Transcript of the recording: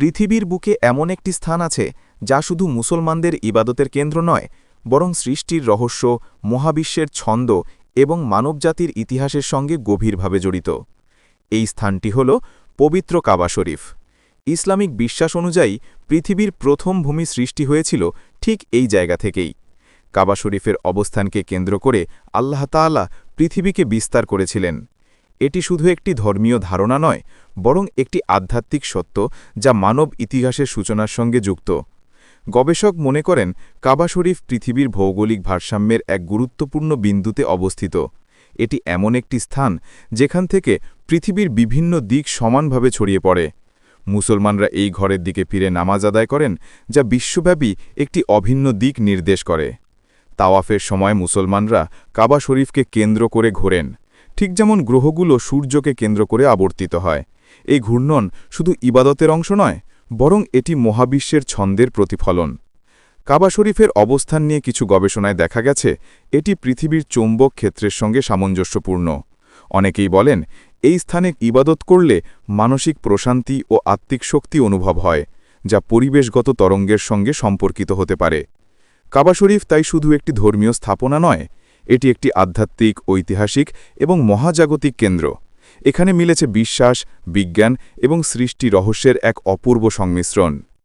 পৃথিবীর বুকে এমন একটি স্থান আছে যা শুধু মুসলমানদের ইবাদতের কেন্দ্র নয়, বরং সৃষ্টির রহস্য, মহাবিশ্বের ছন্দ এবং মানবজাতির ইতিহাসের সঙ্গে গভীরভাবে জড়িত। এই স্থানটি হল পবিত্র কাবা শরীফ। ইসলামিক বিশ্বাস অনুযায়ী, পৃথিবীর প্রথম ভূমি সৃষ্টি হয়েছিল ঠিক এই জায়গা থেকেই। কাবা শরীফের অবস্থানকে কেন্দ্র করে আল্লাহ তাআলা পৃথিবীকে বিস্তার করেছিলেন। এটি শুধু একটি ধর্মীয় ধারণা নয়, বরং একটি আধ্যাত্মিক সত্য যা মানব ইতিহাসের সূচনার সঙ্গে যুক্ত। গবেষক মনে করেন, কাবা শরীফ পৃথিবীর ভৌগোলিক ভারসাম্যের এক গুরুত্বপূর্ণ বিন্দুতে অবস্থিত। এটি এমন একটি স্থান যেখান থেকে পৃথিবীর বিভিন্ন দিক সমানভাবে ছড়িয়ে পড়ে। মুসলমানরা এই ঘরের দিকে ফিরে নামাজ আদায় করেন, যা বিশ্বব্যাপী একটি অভিন্ন দিক নির্দেশ করে। তাওয়াফের সময় মুসলমানরা কাবা শরীফকে কেন্দ্র করে ঘোরেন। ঠিক যেমন গ্রহগুলো সূর্যকে কেন্দ্র করে আবর্তিত হয়। এই ঘূর্ণন শুধু ইবাদতের অংশ নয়, বরং এটি মহাবিশ্বের ছন্দের প্রতিফলন। কাবা শরীফের অবস্থান নিয়ে কিছু গবেষণায় দেখা গেছে, এটি পৃথিবীর চৌম্বক ক্ষেত্রের সঙ্গে সামঞ্জস্যপূর্ণ। অনেকেই বলেন, এই স্থানে ইবাদত করলে মানসিক প্রশান্তি ও আত্মিক শক্তি অনুভব হয়, যা পরিবেশগত তরঙ্গের সঙ্গে সম্পর্কিত হতে পারে। কাবা শরীফ তাই শুধু একটি ধর্মীয় স্থাপনা নয় এটি একটি আধ্যাত্মিক, ঐতিহাসিক এবং মহাজাগতিক কেন্দ্র। এখানে মিলেছে বিশ্বাস, বিজ্ঞান এবং সৃষ্টি রহস্যের এক অপূর্ব সংমিশ্রণ।